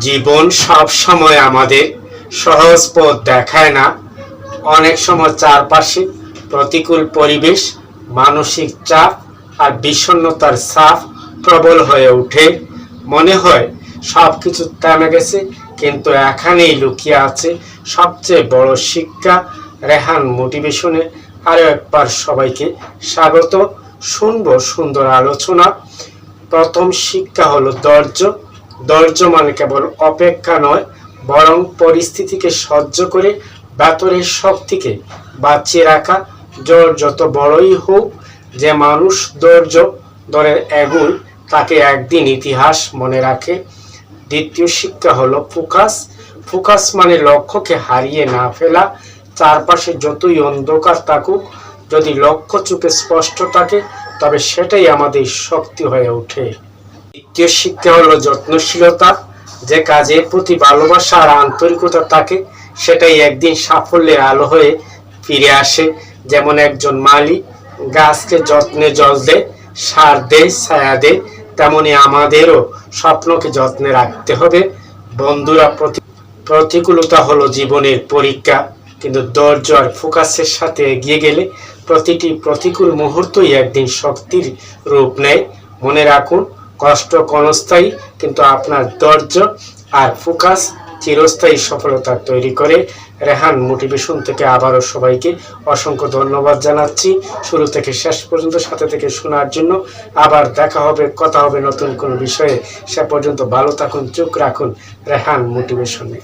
জীবন সব সময় আমাদের সহজ পথ দেখায় না। অনেক সময় চারপাশে প্রতিকূল পরিবেশ, মানসিক চাপ আর বিষণ্ণতার চাপ প্রবল হয়ে ওঠে। মনে হয় সব কিছু থেমে গেছে, কিন্তু এখানেই লুকিয়ে আছে সবচেয়ে বড় শিক্ষা। রেহান মোটিভেশনে আরও একবার সবাইকে স্বাগত। শুনব সুন্দর আলোচনা। প্রথম শিক্ষা হলো ধৈর্য। ধৈর্য মানে কেবল অপেক্ষা নয়, বরং পরিস্থিতিকে সহ্য করে ভেতরের শক্তিকে বাঁচিয়ে রাখা। জ্বর যত বড়ই হোক, যে মানুষ ধৈর্য ধরে এগুন তাকে একদিন ইতিহাস মনে রাখে। দ্বিতীয় শিক্ষা হলো ফোকাস। ফোকাস মানে লক্ষ্যকে হারিয়ে না ফেলা। চারপাশে যতই অন্ধকার থাকুক, যদি লক্ষ্য চোখে স্পষ্ট থাকে, তবে সেটাই আমাদের শক্তি হয়ে ওঠে। দ্বিতীয় শিক্ষা হলো যত্নশীলতা, যে কাজের প্রতি ভালোবাসা আর আন্তরিকতা থাকে, সেটাই একদিন সাফল্যের আলো হয়ে ফিরে আসে। যেমন একজন মালি গাছকে যত্নে জল দেয় সার দেয় ছায়া দেয় তেমনি আমাদেরও স্বপ্নকে যত্নে রাখতে হবে। বন্ধুরা, প্রতি প্রতিকূলতা হলো জীবনের পরীক্ষা, কিন্তু ধৈর্য আর ফোকাসের সাথে এগিয়ে গেলে প্রতিটি প্রতিকূল মুহূর্তই একদিন শক্তির রূপ নেয়। মনে রাখুন কষ্ট ক্ষণস্থায়ী, কিন্তু আপনার ধৈর্য আর ফোকাস চিরস্থায়ী সফলতা তৈরি করে। রেহান মোটিভেশন থেকে আবারও সবাইকে অসংখ্য ধন্যবাদ জানাচ্ছি। শুরু থেকে শেষ পর্যন্ত সাথে থেকে শোনার জন্য আবার দেখা হবে, কথা হবে নতুন কোনো বিষয়ে। সে পর্যন্ত ভালো থাকুন, চোখ রাখুন রেহান মোটিভেশনে।